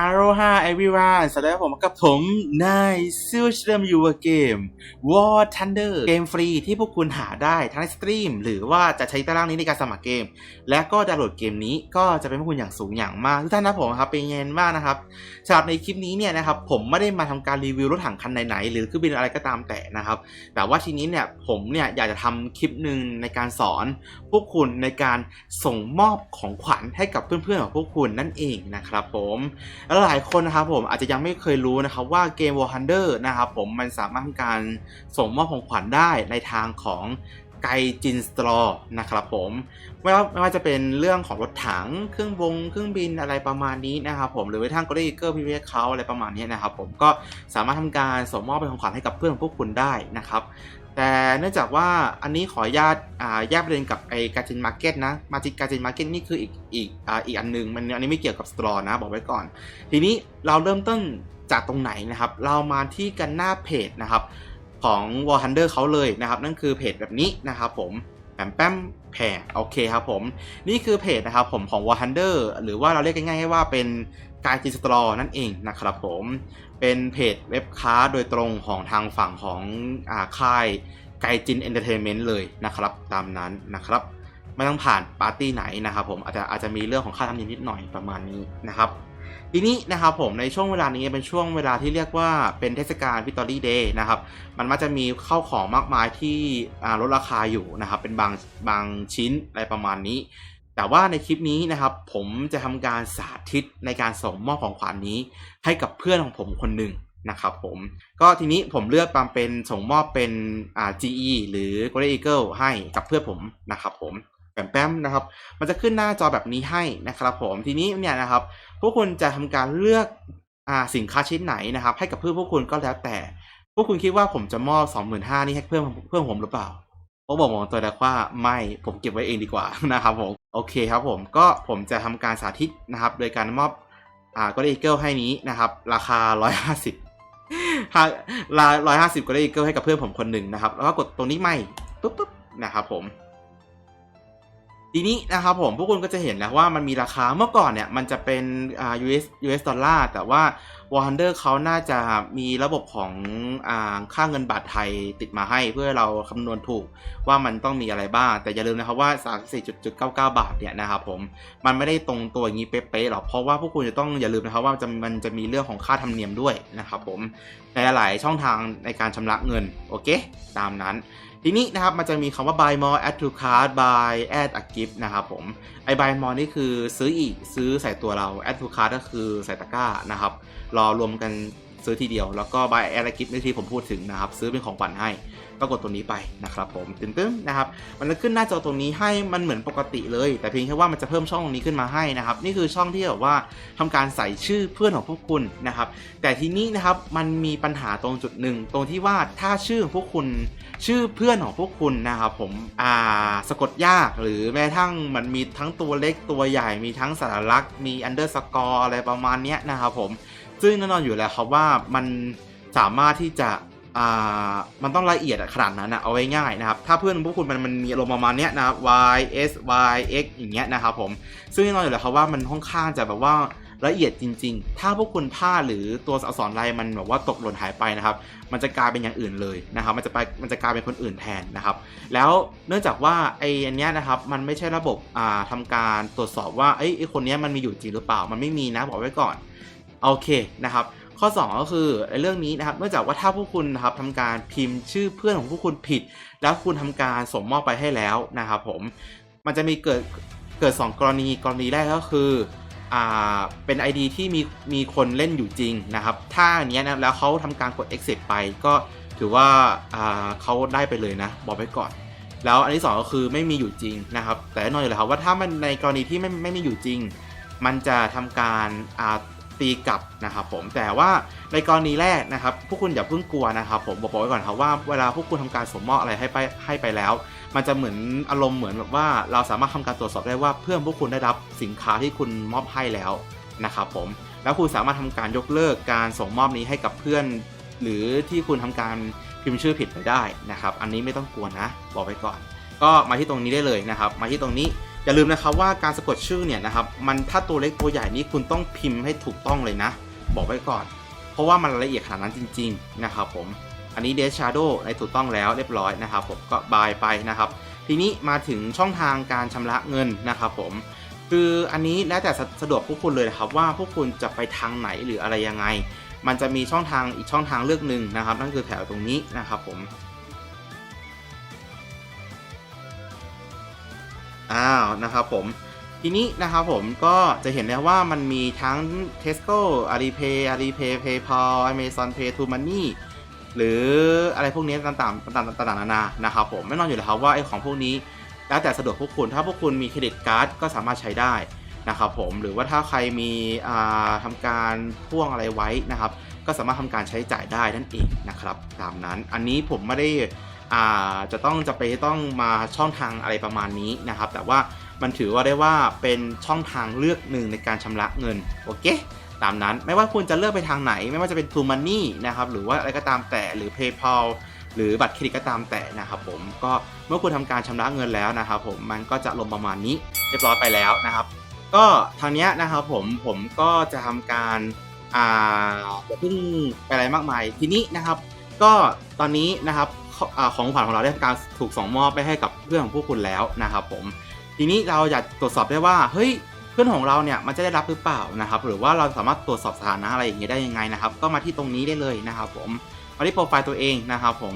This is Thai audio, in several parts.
อารฮาเอวิวานสวัสดีครับผมกับผมนายซิลเชมยูเกม War Thunder เกมฟรีที่พวกคุณหาได้ทั้งในสตรีม หรือว่าจะใช้ตารางนี้ในการสมัครเกม และก็ดาวน์โหลดเกมนี้ก็จะเป็นพวกคุณอย่างสูงอย่างมาก ทุกท่านนะผมครับเป็นยังไงบ้างนะครับสำหรับในคลิปนี้เนี่ยนะครับผมไม่ได้มาทำการรีวิวรถถังคันไหนๆหรือเครื่องบินอะไรก็ตามแต่นะครับแต่ว่าทีนี้เนี่ยผมเนี่ยอยากจะทำคลิปหนึ่งในการสอน พวกคุณในการส่งมอบของขวัญให้กับเพื่อนๆของพวกคุณนั่นเองนะครับผมแล้วหลายคนนะครับผมอาจจะยังไม่เคยรู้นะครับว่าเกม War Thunder นะครับผมมันสามารถทำการส่งมอบของขวัญได้ในทางของไกจินสตรอนะครับผมไม่ว่าไม่ว่าจะเป็นเรื่องของรถถังเครื่องบงเครื่องบินอะไรประมาณนี้นะครับผมหรือว่าทางกร d เกอร์พีวีเขาอะไรประมาณนี้นะครับผมก็สามารถทำการส่งมอบเป็นของขวัญให้กับเพื่อนของพวกคุณได้นะครับ แต่เนื่องจากว่าอันนี้ขออนุญาตแยกประเด็นกับไอ้การจินมาร์เก็ตนะมาจิการจินมาร์เก็ตนี่คืออีกอีกอ,อีกอันหนึงมันอันนี้ไม่เกี่ยวกับสตรอนะบอกไว้ก่อน ทีนี้เราเริ่มต้นจากตรงไหนนะครับ เรามาที่กันหน้าเพจนะครับของ War Thunder เขาเลยนะครับ นั่นคือเพจแบบนี้นะครับผมแปมแปมแผ่โอเคครับผม นี่คือเพจนะครับผมของ War Thunder หรือว่าเราเรียกง่ายๆว่าเป็น การจินสตรอนั่นเองนะครับผมเป็นเพจเว็บค้าโดยตรงของทางฝั่งของอาค่ายไกจินเอนเตอร์เทนเมนต์เลยนะครับตามนั้นนะครับไม่ต้องผ่านปาร์ตี้ไหนนะครับผมอาจจะอาจจะมีเรื่องของค่าธรรมเนียมนิดหน่อยประมาณนี้นะครับทีนี้นะครับผมในช่วงเวลานี้เป็นช่วงเวลาที่เรียกว่าเป็นเทศกาลวิตอรี่เดย์นะครับมันมักจะมีเข้าของมากมายที่ลดราคาอยู่นะครับเป็นบางบางชิ้นอะไรประมาณนี้ แต่ว่าในคลิปนี้นะครับผมจะทำการสาธิตในการส่งมอบของขวัญนี้ ให้กับเพื่อนของผมคนหนึ่งนะครับผมก็ทีนี้ผมเลือกตามเป็นส่งมอบเป็นอ่า GE หรือ Golden Eagle ให้กับเพื่อนผมนะครับผมแปมๆนะครับมันจะขึ้นหน้าจอแบบนี้ให้นะครับผมทีนี้เนี่ยนะครับพวกคุณจะทำการเลือกอ่าสินค้าชิ้นไหนนะครับ ให้กับเพื่อนพวกคุณก็แล้วแต่ พวกคุณคิดว่าผมจะมอบ 25,000นี่ให้เพื่อนเพื่อนผมหรือเปล่า ผมบอกบอกตัวแรกว่าไม่ผมเก็บไว้เองดีกว่านะครับผมโอเคครับผมก็ผมจะทำการสาธิตนะครับ โดยการมอบอ่าก็ได้อีเกิลให้นี้นะครับ ราคา 150ร้อยห้าสิบก็ได้อีเกิลให้กับเพื่อนผมคนหนึ่งนะครับ แล้วก็กดตรงนี้ไม่ปุ๊บปุ๊บนะครับผม ทีนี้นะครับผมพวกคุณก็จะเห็นแล้วว่ามันมีราคาเมื่อก่อนเนี่ยมันจะเป็นอ่า US US ดอลลาร์แต่ว่า War h u n d e r เขาน่าจะมีระบบของอ่าค่าเงินบาทไทยติดมาให้เพื่อเราคำนวณถูกว่ามันต้องมีอะไรบ้าง แต่อย่าลืมนะครับว่า 34.99 บาทเนี่ยนะครับผมมันไม่ได้ตรงตัวอย่างนี้เป๊ะๆหรอกเพราะว่าพวกคุณจะต้องอย่าลืมนะครับว่าจะมันจะมีเรื่องของค่าธรรมเนียมด้วยนะครับผมในหลายช่องทางในการชำระเงินโอเค ตามนั้น ทีนี้นะครับมันจะมีคำว่า buy more add to cart buy add a gift นะครับผมไอ้ buy more นี่คือซื้ออีกซื้อใส่ตัวเรา add to cart ก็คือใส่ตะกร้านะครับรอรวมกันซื้อทีเดียว แล้วก็ buy add a gift ในที่ผมพูดถึงนะครับ ซื้อเป็นของขวัญให้ ก็กดตัวนี้ไปนะครับผมตึ้งๆนะครับมันจะขึ้นหน้าจอตรงนี้ให้มันเหมือนปกติเลย แต่เพียงแค่ว่ามันจะเพิ่มช่องตรงนี้ขึ้นมาให้นะครับนี่คือช่องที่แบบว่าทำการใส่ชื่อเพื่อนของพวกคุณนะครับแต่ทีนี้นะครับมันมีปัญหาตรงจุดหนึ่งตรงที่ว่าถ้าชื่อของพวกคุณชื่อเพื่อนของพวกคุณนะครับผมอ่าสะกดยากหรือแม้กระทั่งมันมีทั้งตัวเล็กตัวใหญ่มีทั้งสารลักษณ์มีอันเดอร์สกอร์อะไรประมาณนี้นะครับผมซึ่งแน่นอนอยู่แล้วครับว่ามันสามารถที่จะ อ่ามันต้องละเอียดขนาดนั้นนะเอาไว้ง่ายนะครับ ถ้าเพื่อนพวกคุณมันมันมีอารมณ์ประมาณเนี้ยนะครับ y s y x อย่างเงี้ยนะครับผม ซึ่งแน่นอนอยู่แล้วครับว่ามันค่อนข้างจะแบบว่าละเอียดจริง ๆ ถ้าพวกคุณพลาดหรือตัวอักษรลายมันแบบว่าตกหล่นหายไปนะครับ มันจะกลายเป็นอย่างอื่นเลยนะครับ มันจะไปมันจะกลายเป็นคนอื่นแทนนะครับ แล้วเนื่องจากว่าไอ้อันเนี้ยนะครับ มันไม่ใช่ระบบอ่าทำการตรวจสอบว่าเอ้ไอ้คนเนี้ยมันมีอยู่จริงหรือเปล่า มันไม่มีนะบอกไว้ก่อน โอเคนะครับ ข้อ 2 ก็คือเรื่องนี้นะครับ เนื่องจากว่าถ้าพวกคุณนะครับทำการพิมพ์ชื่อเพื่อนของพวกคุณผิด แล้วคุณทำการส่งมอบไปให้แล้วนะครับผม มันจะมีเกิดเกิด 2 กรณีกรณีแรกก็คืออ่าเป็น ID ที่มีมีคนเล่นอยู่จริงนะครับ ถ้าอันเนี้ยนะแล้วเขาทำการกด exit ไปก็ถือว่าอ่าเขาได้ไปเลยนะ บอกไว้ก่อนแล้วอันที่สองก็คือไม่มีอยู่จริงนะครับ แต่แน่นอนอยู่แล้วครับว่าถ้ามันในกรณีที่ไม่ไม่มีอยู่จริง มันจะทำการา ตีกลับนะครับผมแต่ว่าในกรณีแรกนะครับพวกคุณอย่าเพิ่งกลัวนะครับผมบอกไว้ก่อนครับว่าเวลาพวกคุณทำการสมมอบอะไรให้ไปให้ไปแล้ว มันจะเหมือนอารมณ์เหมือนแบบว่าเราสามารถทำการตรวจสอบได้ว่าเพื่อนพวกคุณได้รับสินค้าที่คุณมอบให้แล้วนะครับผมแล้วคุณสามารถทำการยกเลิกการส่งมอบนี้ให้กับเพื่อน หรือที่คุณทำการพิมพ์ชื่อผิดไปได้นะครับ อันนี้ไม่ต้องกลัวนะ บอกไว้ก่อน ก็มาที่ตรงนี้ได้เลยนะครับ มาที่ตรงนี้ อย่าลืมนะครับว่าการสะกดชื่อเนี่ยนะครับมันถ้าตัวเล็กตัวใหญ่นี่คุณต้องพิมพ์ให้ถูกต้องเลยนะ บอกไว้ก่อน เพราะว่ามันละเอียดขนาดนั้นจริง ๆ นะครับผม อันนี้ Dead Shadow ในถูกต้องแล้วเรียบร้อยนะครับผมก็บายไปนะครับ ทีนี้มาถึงช่องทางการชำระเงินนะครับผมคืออันนี้แล้วแต่สะสะดวกพวกคุณเลยนะครับว่าพวกคุณจะไปทางไหนหรืออะไรยังไง มันจะมีช่องทางอีกช่องทางเลือกหนึ่งนะครับ นั่นคือแถวตรงนี้นะครับผม อ้าวนะครับผมทีนี้นะครับผมก็จะเห็นแล้วว่ามันมีทั้ง Tesco Alipay Alipay PayPal Amazon Pay to Money หรืออะไรพวกนี้ต่างๆต่างๆต่างๆนานานะครับผมไม่นอนอยู่แล้วครับว่าไอ้ของพวกนี้แล้วแต่สะดวกพวกคุณถ้าพวกคุณมีเครดิตการ์ดก็สามารถใช้ได้นะครับผมหรือว่าถ้าใครมีอ่าทำการพ่วงอะไรไว้นะครับ ก็สามารถทำการใช้จ่ายได้นั่นเองนะครับ ตามนั้นอันนี้ผมไม่ได้ จะต้องจะไปต้องมาช่องทางอะไรประมาณนี้นะครับ แต่ว่ามันถือว่าได้ว่าเป็นช่องทางเลือกหนึ่งในการชำระเงินโอเคตามนั้นไม่ว่าคุณจะเลือกไปทางไหน ไม่ว่าจะเป็น True Money นะครับหรือว่าอะไรก็ตามแต่หรือ PayPal หรือบัตรเครดิตก็ตามแต่นะครับผมก็เมื่อคุณทำการชำระเงินแล้วนะครับผมมันก็จะลงประมาณนี้เรียบร้อยไปแล้วนะครับ ก็ทางเนี้ยนะครับผมผมก็จะทำการอ่าเพิ่งไปอะไรมากมายทีนี้นะครับ ก็ตอนนี้นะครับ ขอาของขวัญของเราได้การถูกส่งมอบไปให้กับเพื่อนของพวกคุณแล้วนะครับผม ทีนี้เราอยากตรวจสอบได้ว่าเฮ้ยเพื่อนของเราเนี่ยมันจะได้รับหรือเปล่านะครับ หรือว่าเราสามารถตรวจสอบสถานะอะไรอย่างเงี้ยได้ยังไงนะครับ ก็มาที่ตรงนี้ได้เลยนะครับ ผมมาที่โปรไฟล์ตัวเองนะครับผม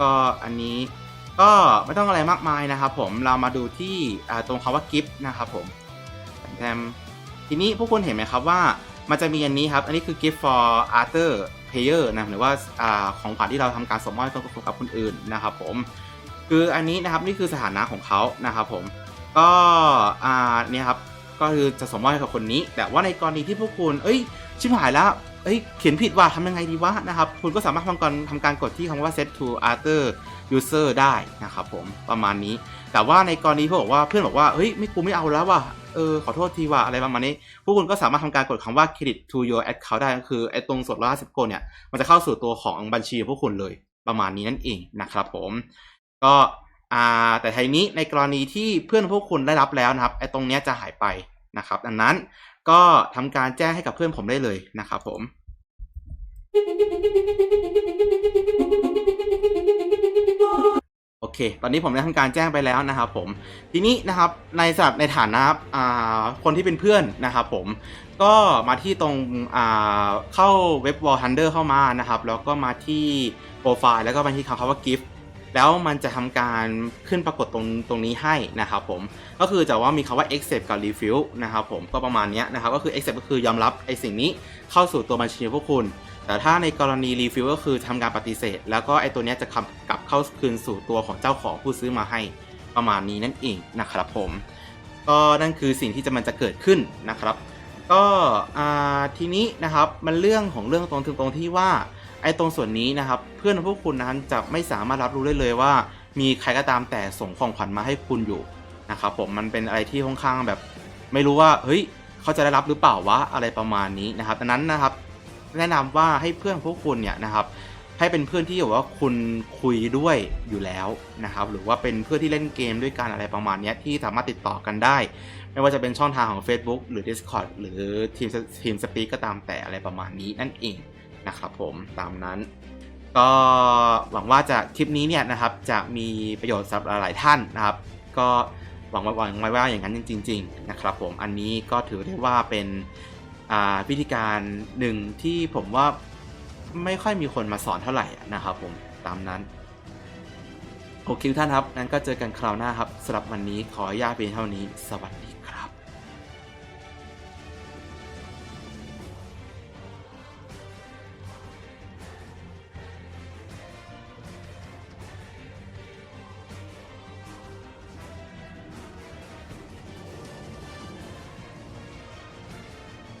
ก็อันนี้ก็ไม่ต้องอะไรมากมายนะครับ ผมเรามาดูที่ตรงคำว่า gift นะครับผมแถมทีนี้พวกคุณเห็นไหมครับว่ามันจะมีอันนี้ครับ อันนี้คือ gift for other player นะหรือว่าอาของขวัญที่เราทำการสมมอบให้กับคนอื่นนะครับผมคืออันนี้นะครับนี่คือสถานะของเขานะครับผมก็เนี่ยครับก็คือจะสมมอบให้กับคนนี้ แต่ว่าในกรณีที่พวกคุณเอ้ยชิบหายแล้วเอ้ยเขียนผิดว่าทำยังไงดีวะนะครับคุณก็สามารถทำการทำการกดที่คำว่า set to other user ได้นะครับผมประมาณนี้ แต่ว่าในกรณีที่บอกว่าเพื่อนบอกว่าเฮ้ยไม่กูไม่เอาแล้วว่ะเออขอโทษทีว่ะอะไรประมาณนี้ พวกคุณก็สามารถทำการกดคำว่า credit to your account ได้ก็คือไอ้ตรงส่วนละ50โกนเนี่ย มันจะเข้าสู่ตัวของบัญชีพวกคุณเลยประมาณนี้นั่นเองนะครับผมก็อ่าแต่ทีนี้ในกรณีที่เพื่อนพวกคุณได้รับแล้วนะครับไอ้ตรงเนี้ยจะหายไปนะครับดังนั้นก็ทำการแจ้งให้กับเพื่อนผมได้เลยนะครับผม โอเค ตอนนี้ผมได้ทำการแจ้งไปแล้วนะครับผม ทีนี้นะครับในสำหรับในฐานะคนที่เป็นเพื่อนนะครับผม ก็มาที่ตรงเข้าเว็บ Wall Hunter เข้ามานะครับ แล้วก็มาที่โปรไฟล์แล้วก็มาที่คำว่า gift แล้วมันจะทำการขึ้นปรากฏตรงตรงนี้ให้นะครับผม ก็คือจะว่ามีคำว่า accept กับ refuse นะครับผม ก็ประมาณนี้นะครับ ก็คือ accept ก็คือยอมรับไอ้สิ่งนี้เข้าสู่ตัวบัญชีของพวกคุณ แต่ถ้าในกรณี refuse ก็คือทำการปฏิเสธ แล้วก็ไอ้ตัวนี้จะขับกลับเข้าคืนสู่ตัวของเจ้าของผู้ซื้อมาให้ประมาณนี้นั่นเองนะครับผม ก็นั่นคือสิ่งที่จะมันจะเกิดขึ้นนะครับ ก็ทีนี้นะครับมันเรื่องของเรื่องตรงถึงตรงที่ว่าไอ้ตรงส่วนนี้นะครับ เพื่อนของพวกคุณนั้นจะไม่สามารถรับรู้ได้เลยว่า มีใครก็ตามแต่ส่งของขวัญมาให้คุณอยู่นะครับผมมันเป็นอะไรที่ค่อนข้างแบบ ไม่รู้ว่าเฮ้ยเขาจะได้รับหรือเปล่าวะอะไรประมาณนี้นะครับดังนั้นนะครับ แนะนำว่าให้เพื่อนพวกคุณเนี่ยนะครับให้เป็นเพื่อนที่แบบว่าคุณคุยด้วยอยู่แล้วนะครับ หรือว่าเป็นเพื่อนที่เล่นเกมด้วยกันอะไรประมาณนี้ที่สามารถติดต่อกันได้ ไม่ว่าจะเป็นช่องทางของ Facebook หรือ Discord หรือทีมทีมสปีกก็ตามแต่อะไรประมาณนี้นั่นเองนะครับผมตามนั้น ก็หวังว่าจะคลิปนี้เนี่ยนะครับจะมีประโยชน์สำหรับหลายท่านนะครับ ก็หวังว่าหวังไว้ว่าอย่างนั้นจริง ๆ นะครับ ผมอันนี้ก็ถือได้ว่าเป็น วิธีการหนึ่งที่ผมว่าไม่ค่อยมีคนมาสอนเท่าไหร่นะครับผมตามนั้นโอเคทุกท่านครับงั้นก็เจอกันคราวหน้าครับสำหรับวันนี้ขออนุญาตเพียงเท่านี้ สวัสดี